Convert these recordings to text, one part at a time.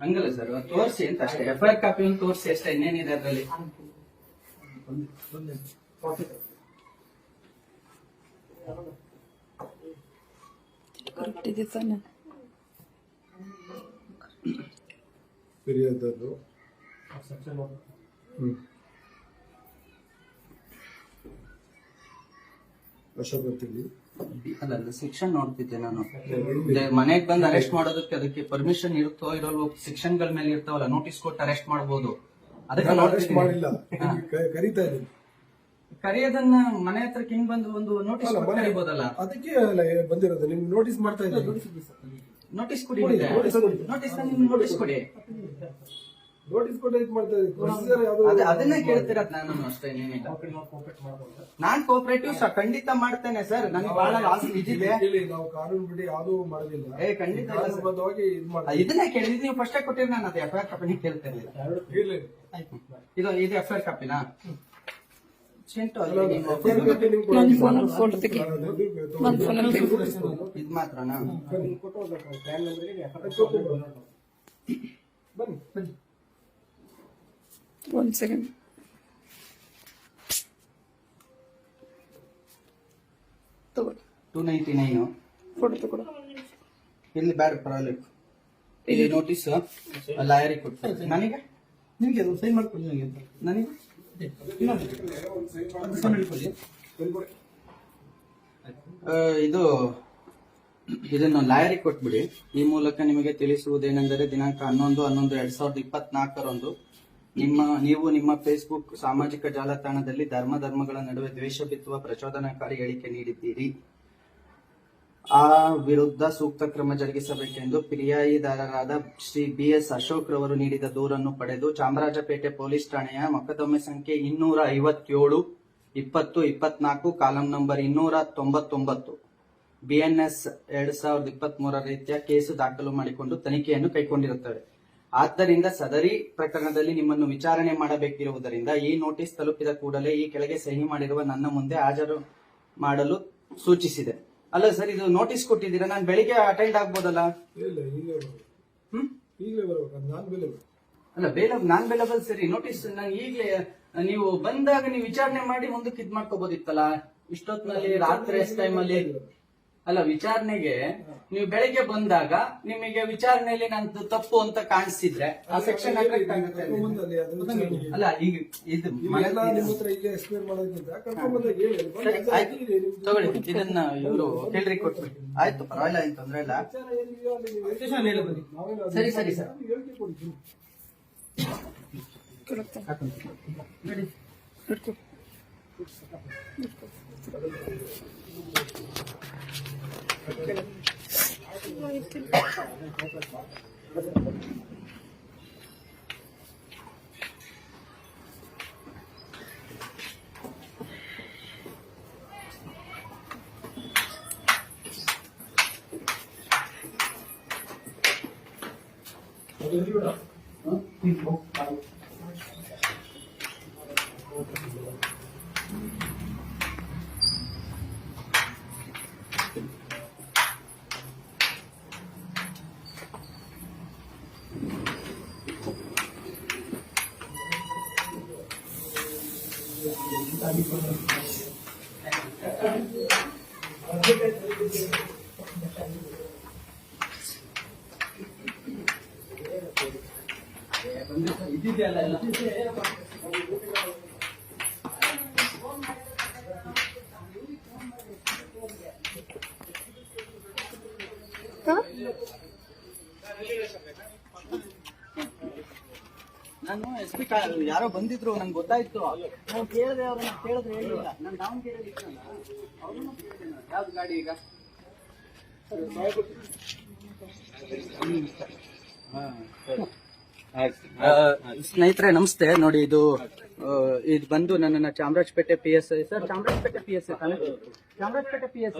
ಹಂಗಲ್ಲ ಸರ್ ತೋರಿಸಿ ಅಂತ ಅಷ್ಟೇ. ಎಫ್ ಐ ಆರ್ ಕಾಪಿ ಒಂದು ತೋರಿಸಿ ಅಷ್ಟೇ ಇನ್ನೇನಿದೆ ಅದರಲ್ಲಿ? ಫಿರ್ಯಾದದ್ದು ತಿಳಿ ಅಲ್ಲ ಶಿಕ್ಷಣ ನೋಡ್ತಿದ್ದೆ ನಾನು. ಮನೆಗೆ ಬಂದು ಅರೆಸ್ಟ್ ಮಾಡೋದಕ್ಕೆ ಅದಕ್ಕೆ ಪರ್ಮಿಷನ್ ಇರುತ್ತೋ ಇರೋ ಶಿಕ್ಷಣ ಗಳ ಮೇಲೆ ಇರ್ತಾವಲ್ಲ ನೋಟಿಸ್ ಕೊಟ್ಟು ಅರೆಸ್ಟ್ ಮಾಡಬಹುದು ಅದಕ್ಕೆ ಅರೆಸ್ಟ್ ಮಾಡಿಲ್ಲ. ಹಾ. ಕರೀತಾ ಇದ್ದೀನಿ. ಕರೆಯೋದನ್ನ ಮನೆ ಹತ್ರಕ್ಕೆ ಹಿಂಗ್ ಬಂದು ಒಂದು ನೋಟಿಸ್ ಕರಿಬೋದಲ್ಲ? ಅದಕ್ಕೆ ಬಂದಿರೋದು. ನಿಮ್ಗೆ ನೋಟಿಸ್ ಮಾಡ್ತಾ ಇದ್ದೀನಿ. ನೋಟಿಸ್ ಕೊಡಿ ನೋಟಿಸ್ ಕೊಡಿ. ನೋಟಿಸ್ ಕೊಟ್ಟು ಇದು ಮಾಡ್ತಾ ಇದ್ದೀನಿ. ಪ್ರೊಸೀಜರ್ ಯಾವ್ದು ಅದೇ ಅದನ್ನೇ ಕೇಳ್ತಿರೋದ್ ನಾನು ಅಷ್ಟೇ ಏನಿಲ್ಲ. ನಾನ್ ಕೋಆಪರೇಟಿವ್ ಸರ್ ಖಂಡಿತ ಮಾಡ್ತೇನೆ ಸರ್ ನನಗೆ ಬಹಳ ಲಾಸ್ ಇದಿದೆ. ಇಲ್ಲಿ ನಾವು ಕಾನೂನು ಬಿಡಿ ಯಾವ್ದು ಮಾಡೋದಿಲ್ಲ ಏ ಖಂಡಿತ ಇಲ್ಲ ಬಂದು ಕಾನೂನುಬದ್ಧವಾಗಿ ಇದು ಮಾಡ್ತಾ ಇದನ್ನೇ ಕೇಳಿದ್ ನೀವು ಫಸ್ಟೇ ಕೊಟ್ಟಿರಿ ನಾನು ಅದು ಎಫ್ ಐ ಆರ್ ಕಾಪಿನೇ ಕೇಳ್ತೇನೆ ಇರ್ಲಿ. ಇದು ಇದು ಎಫ್ ಐ ಆರ್ ಕಾಪಿನಾ ಚಿಂಟು ಅಲ್ಲ, ಅಲ್ಲಿ ನೀವು FIR copy ನಿಮ್ಗೆ ನನ್ನ ಕೊಡ್ತೀನಿ. ಫೋನಲ್ಲಿ ಫೋಟೋ ತೆಗಿ ನನ್ನ ಫೋನಲ್ಲಿ ತೆಗಿ ಇದು ಮಾತ್ರನಾ? ಬನ್ನಿ. ಬನ್ನಿ. ಒಂದ್ second two ninety nine photo ಇಲ್ಲಿ ಬ್ಯಾಡ ಪರವಾಗಿಲ್ಲ. ಇಲ್ಲಿ ನೋಟಿಸ್ ಲಾಯರಿಗೆ ಕೊಡ್ತಾರೆ. ನನಗೆ? ನಿಮಗೆ ಅದು ಸೈನ್ ಮಾಡ್ಕೊಳ್ಳಿ ನನಗೆ ಅಂತ. ನನಗೆ? ಅದು ಸೈನ್ ಮಾಡ್ಕೊಳ್ಳಿ ಆ, ಇದು ಇದನ್ನು ಲಾಯರಿ ಕೊಟ್ಬಿಡಿ. ಈ ಮೂಲಕ ನಿಮಗೆ ತಿಳಿಸುವುದೇನೆಂದರೆ ದಿನಾಂಕ ಹನ್ನೊಂದು ಹನ್ನೊಂದು ಎರಡ್ ಸಾವಿರದ ಇಪ್ಪತ್ನಾಲ್ಕರಂದು ನಿಮ್ಮ, ನೀವು ನಿಮ್ಮ ಫೇಸ್ಬುಕ್ ಸಾಮಾಜಿಕ ಜಾಲತಾಣದಲ್ಲಿ ಧರ್ಮ ಧರ್ಮಗಳ ನಡುವೆ ದ್ವೇಷ ಬಿತ್ತುವ ಪ್ರಚೋದನಾಕಾರಿ ಹೇಳಿಕೆ ನೀಡಿದ್ದೀರಿ. ಆ ವಿರುದ್ಧ ಸೂಕ್ತ ಕ್ರಮ ಜರುಗಿಸಬೇಕೆಂದು ಪಿರಿಯಾಯಿದಾರರಾದ ಶ್ರೀ ಬಿ ಎಸ್ ಅಶೋಕ್ ರವರು ನೀಡಿದ ದೂರನ್ನು ಪಡೆದು ಚಾಮರಾಜಪೇಟೆ ಪೊಲೀಸ್ ಠಾಣೆಯ ಮೊಕದ್ದಮೆ ಸಂಖ್ಯೆ ಇನ್ನೂರ ಐವತ್ತೇಳು, ಇಪ್ಪತ್ತು, ಇಪ್ಪತ್ನಾಲ್ಕು, ಕಾಲಂ ನಂಬರ್ ಇನ್ನೂರ ತೊಂಬತ್ತೊಂಬತ್ತು. ಬಿಎನ್ಎಸ್ ಎರಡ್ ಸಾವಿರದ ಇಪ್ಪತ್ತ್ ಮೂರರ ರೀತಿಯ ಕೇಸು ದಾಖಲು ಮಾಡಿಕೊಂಡು ತನಿಖೆಯನ್ನು ಕೈಗೊಂಡಿರುತ್ತವೆ. ಆದ್ದರಿಂದ ಸದರಿ ಪ್ರಕರಣದಲ್ಲಿ ನಿಮ್ಮನ್ನು ವಿಚಾರಣೆ ಮಾಡಬೇಕಿರುವುದರಿಂದ ಈ ನೋಟಿಸ್ ತಲುಪಿದ ಕೂಡಲೇ ಈ ಕೆಳಗೆ ಸಹಿ ಮಾಡಿರುವ ನನ್ನ ಮುಂದೆ ಹಾಜರು ಮಾಡಲು ಸೂಚಿಸಿದೆ. ಅಲ್ಲ ಸರ್ ಇದು ನೋಟಿಸ್ ಕೊಟ್ಟಿದ್ದೀರಾ? ನಾನು ಬೆಳಿಗ್ಗೆ ಅಟೆಂಡ್ ಆಗ್ಬೋದಲ್ಲ? ಹ್ಮ್? ಅಲ್ಲ ಬೇಲ ನಾನ್ ಬೇಲಬಲ್ ಸರಿ. ನೋಟಿಸ್ ನಾನು ಈಗಲೇ ನೀವು ಬಂದಾಗ ನೀವು ವಿಚಾರಣೆ ಮಾಡಿ ಮುಂದಕ್ಕೆ ಇದ್ ಮಾಡ್ಕೋಬಹುದಿತ್ತಲ್ಲ ಇಷ್ಟೊತ್ತಿನಲ್ಲಿ ರಾತ್ರಿ ಟೈಮ್ ಅಲ್ಲಿ ವಿಚಾರಣೆಗೆ ನೀವು ಬೆಳಿಗ್ಗೆ ಬಂದಾಗ ನಿಮಗೆ ವಿಚಾರಣೆಯಲ್ಲಿ ನಂದು ತಪ್ಪು ಅಂತ ಕಾಣಿಸಿದ್ರೆ ಆ ಸೆಕ್ಷನ್ ಅಲ್ಲ ಈಗ ಇದು ತಗೊಳ್ಳಿ ಇದನ್ನ ಇವರು ಹೇಳ್ರಿ ಕೊಟ್ಬಿಡಿ. ಆಯ್ತು ಪರವಾಗಿಲ್ಲ ಏನ್ ತೊಂದ್ರೆ ಇಲ್ಲ. ಸರಿ, ಸರಿ, ಸರ್. ನಾನು ಹೇಳಿಕೆ ಕೊಡ್ತೀನಿ ಇದ್ದಿದೆಯಲ್ಲ ಎಲ್ಲ ನಾನು ಎಸ್ ಪಿ ಯಾರೋ ಬಂದಿದ್ರು ನಂಗೆ ಗೊತ್ತಾಯ್ತು. ನಾನು ಕೇಳಿದೆ ಅವ್ರನ್ನ ಕೇಳಿದ್ರೆ ಹೇಳಿಲ್ಲ. ನಾನು ಡೌನ್ ಅವ್ರನ್ನ ಕೇಳಿದೆ ನಾನು. ಯಾವ್ದು ಗಾಡಿ ಈಗ? ಸ್ನೇಹಿತರೆ ನಮಸ್ತೆ. ನೋಡಿ ಇದು ಇದು ಬಂದು ನನ್ನ Chamarajpet P S sir Chamarajpet P S I Chamarajpet P S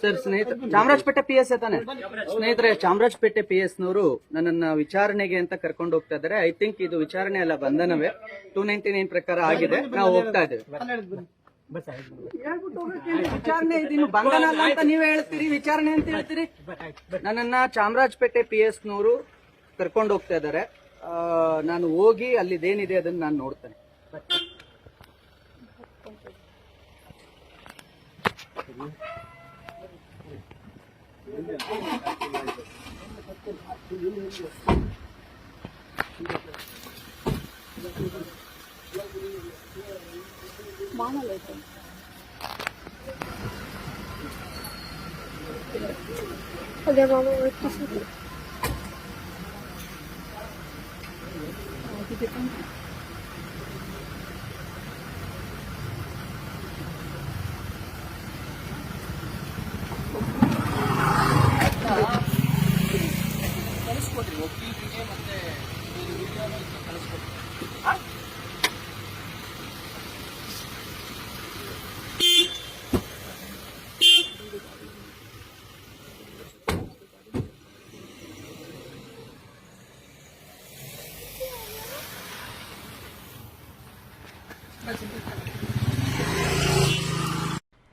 sir, ಸ್ನೇಹಿತ ಚಾಮರಾಜಪೇಟೆ ಪಿ ಎಸ್ ತಾನೆ? ಸ್ನೇಹಿತರೆ, ಚಾಮರಾಜಪೇಟೆ ಪಿ ಎಸ್ ನವರು ನನ್ನನ್ನ ವಿಚಾರಣೆಗೆ ಅಂತ ಕರ್ಕೊಂಡು ಹೋಗ್ತಾ ಇದ್ದಾರೆ. ಐ ಥಿಂಕ್ ಇದು ವಿಚಾರಣೆ ಅಲ್ಲ, ಬಂಧನವೇ. ಟೂ ನೈನ್ಟಿ ನೈನ್ ಪ್ರಕಾರ ಆಗಿದೆ. ನಾವು ಹೋಗ್ತಾ ಇದ್ದೇವೆ. ವಿಚಾರಣೆ ಬಂಧನ ಅಲ್ಲ ಅಂತ ನೀವೇ ಹೇಳ್ತೀರಿ, ವಿಚಾರಣೆ ಅಂತ ಹೇಳ್ತೀರಿ? ನನ್ನನ್ನ ಚಾಮರಾಜಪೇಟೆ ಪಿ ಎಸ್ ನವರು ಕರ್ಕೊಂಡು ಹೋಗ್ತಾ ಇದ್ದಾರೆ. ನಾನು ಹೋಗಿ ಅಲ್ಲಿದೇನಿದೆ ಅದನ್ನ ನಾನು ನೋಡ್ತೇನೆ. మామూలు అదే మామ వచ్చేసి